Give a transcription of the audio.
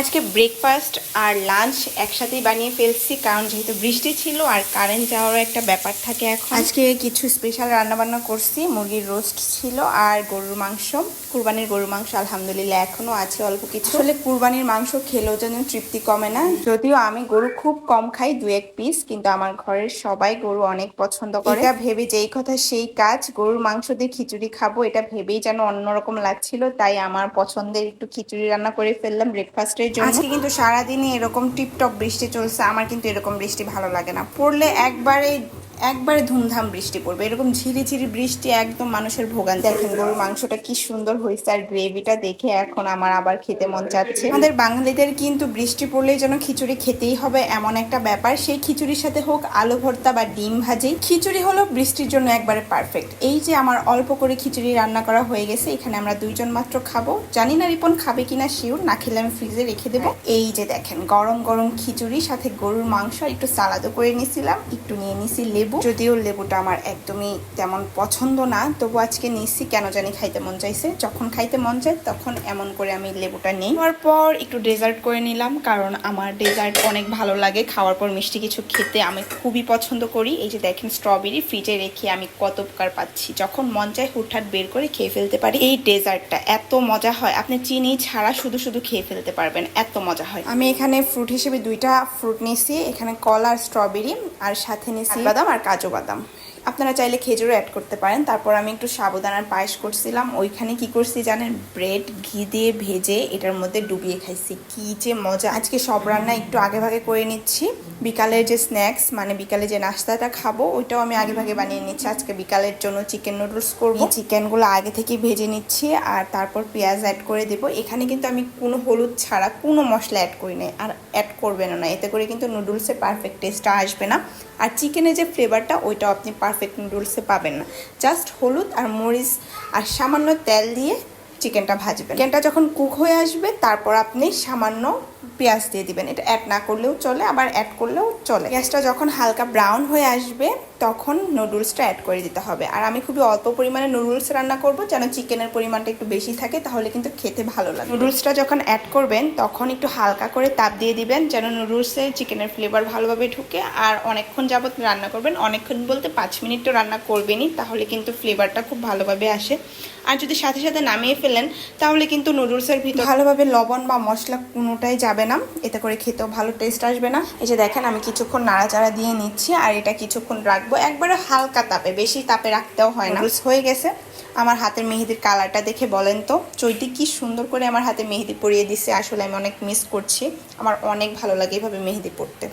আজকে ব্রেকফাস্ট আর লাঞ্চ একসাথেই বানিয়ে ফেলছি কারণ যেহেতু বৃষ্টি ছিল আর কারেন্ট যাওয়ারও একটা ব্যাপার থাকে এখন। আজকে কিছু স্পেশাল রান্নাবান্না করছি মুরগির রোস্ট ছিল আর গরুর মাংস। কুরবানির গরুর মাংস আলহামদুলিল্লাহ এখনও আছে অল্প কিছু। আসলে কুরবানির মাংস খেলেও যেন তৃপ্তি কমে না। যদিও আমি গরু খুব কম খাই দু এক পিস কিন্তু আমার ঘরের সবাই গরু অনেক পছন্দ করে। এটা ভেবে যেই কথা সেই কাজ গরুর মাংস দিয়ে খিচুড়ি খাব এটা ভেবেই যেন অন্যরকম লাগছিল তাই আমার পছন্দের একটু খিচুড়ি রান্না করে ফেললাম ব্রেকফাস্টের জন্য। আজকে কিন্তু সারাদিনই এরকম টিপটপ বৃষ্টি চলছে। আমার কিন্তু এরকম বৃষ্টি ভালো লাগে না। পড়লে একবারে একবারে ধুমধাম বৃষ্টি পড়বে। এরকম ঝিরি ঝিরি বৃষ্টি একদম মানুষের ভোগান দেখেন গরুর মাংসটা কি সুন্দর হয়েছে আর গ্রেভিটা দেখে এখন আমার আবার খেতে মন চাচ্ছে। আমাদের বাঙালিদের কিন্তু বৃষ্টি পড়লেই যেন খিচুড়ি খেতেই হবে এমন একটা ব্যাপার। সেই খিচুড়ির সাথে হোক আলু ভর্তা বা ডিম ভাজি, খিচুড়ি হলো বৃষ্টির জন্য একবারে পারফেক্ট এই যে আমার অল্প করে খিচুড়ি রান্না করা হয়ে গেছে, এখানে আমরা দুইজন মাত্র খাব। জানি না রিপন খাবে কিনা শিওর না খেলে আমি ফ্রিজে রেখে দেবো। এই যে দেখেন গরম গরম খিচুড়ি, সাথে গরুর মাংস, একটু সালাদও করে নিয়েছিলাম, একটু নিয়ে নিছি লেবু। যদিও লেবুটা আমার একদমই তেমন পছন্দ না তবু আজকে নিচ্ছি কেন জানি খাইতে মন চাইছে। যখন খাইতে মন চায় তখন এমন করে আমি লেবুটা নিই। তারপর একটু ডেজার্ট করে নিলাম কারণ আমার ডেজার্ট অনেক ভালো লাগে। খাওয়ার পর মিষ্টি কিছু খেতে আমি খুবই পছন্দ করি। এই যে দেখেন স্ট্রবেরি ফ্রিজে রেখে আমি কত উপকার পাচ্ছি। যখন মন চায় হুটহাট বের করে খেয়ে ফেলতে পারি। এই ডেজার্টটা এত মজা হয়। আপনি চিনি ছাড়া শুধু শুধু খেয়ে ফেলতে পারবেন। এত মজা হয়। আমি এখানে ফ্রুট হিসেবে দুইটা ফ্রুট নিয়েছি। এখানে কলা আর স্ট্রবেরি আর সাথে নিয়েছি বাদাম আর কাজু বাদাম। আপনারা চাইলে খেজুরও অ্যাড করতে পারেন। তারপর আমি একটু সাবুদানার পায়েস করছিলাম। ওইখানে কি করছি জানেন? ব্রেড ঘি দিয়ে ভেজে এটার মধ্যে ডুবিয়ে খাইছি। কি যে মজা। আজকে সব রান্না একটু আগে ভাগে করে নিচ্ছি। বিকালের যে স্ন্যাক্স মানে বিকালে যে নাস্তাটা খাব, ওইটাও আমি আগে ভাগে বানিয়ে নিচ্ছি। আজকে বিকালের জন্য চিকেন নুডলস করব। চিকেনগুলো আগে থেকে ভেজে নিচ্ছি আর তারপর পেঁয়াজ অ্যাড করে দেবো। এখানে কিন্তু আমি কোনো হলুদ ছাড়া কোনো মশলা অ্যাড করি নাই। আর অ্যাড করবেন না এতে করে কিন্তু নুডলসের পারফেক্ট টেস্টটা আসবে না। আর চিকেনের যে ফ্লেভারটা ওইটাও আপনি পারফেক্ট নুডলসে পাবেন না। জাস্ট হলুদ আর মরিচ আর সামান্য তেল দিয়ে চিকেনটা ভাজবেন। চিকেনটা যখন কুক হয়ে আসবে, তারপর আপনি সামান্য পেঁয়াজ দিয়ে দিবেন। এটা অ্যাড না করলেও চলে, আবার অ্যাড করলেও চলে। পেঁয়াজটা যখন হালকা ব্রাউন হয়ে আসবে, তখন নুডলসটা অ্যাড করে দিতে হবে। আর আমি খুবই অল্প পরিমাণে নুডলস রান্না করব, যেন চিকেনের পরিমাণটা একটু বেশি থাকে, তাহলে কিন্তু খেতে ভালো লাগে। নুডলসটা যখন অ্যাড করবেন, তখন একটু হালকা করে তাপ দিয়ে দিবেন, যেন নুডলসে চিকেনের ফ্লেভার ভালোভাবে ঢুকে। আর অনেকক্ষণ যাবত রান্না করবেন, অনেকক্ষণ বলতে পাঁচ মিনিট তো রান্না করবেনই, তাহলে কিন্তু ফ্লেভারটা খুব ভালোভাবে আসে। আর যদি সাথে সাথে নামিয়ে ফেলেন তাহলে কিন্তু নুডলসের ভিতর ভালোভাবে লবণ বা মশলা কোনোটাই যাবে না। এতে করে খেতেও ভালো টেস্ট আসবে না। এই যে দেখেন আমি কিছুক্ষণ নাড়াচাড়া দিয়ে নিচ্ছি আর এটা কিছুক্ষণ রাখব। একবারে হালকা তাপে বেশি তাপে রাখতেও হয় না। নুডলস হয়ে গেছে। আমার হাতের মেহেদির কালারটা দেখে বলেন তো। চৈতি কি সুন্দর করে আমার হাতে মেহেদি পরিয়ে দিছে। আসলে আমি অনেক মিস করছি। আমার অনেক ভালো লাগে এভাবে মেহেদি পড়তে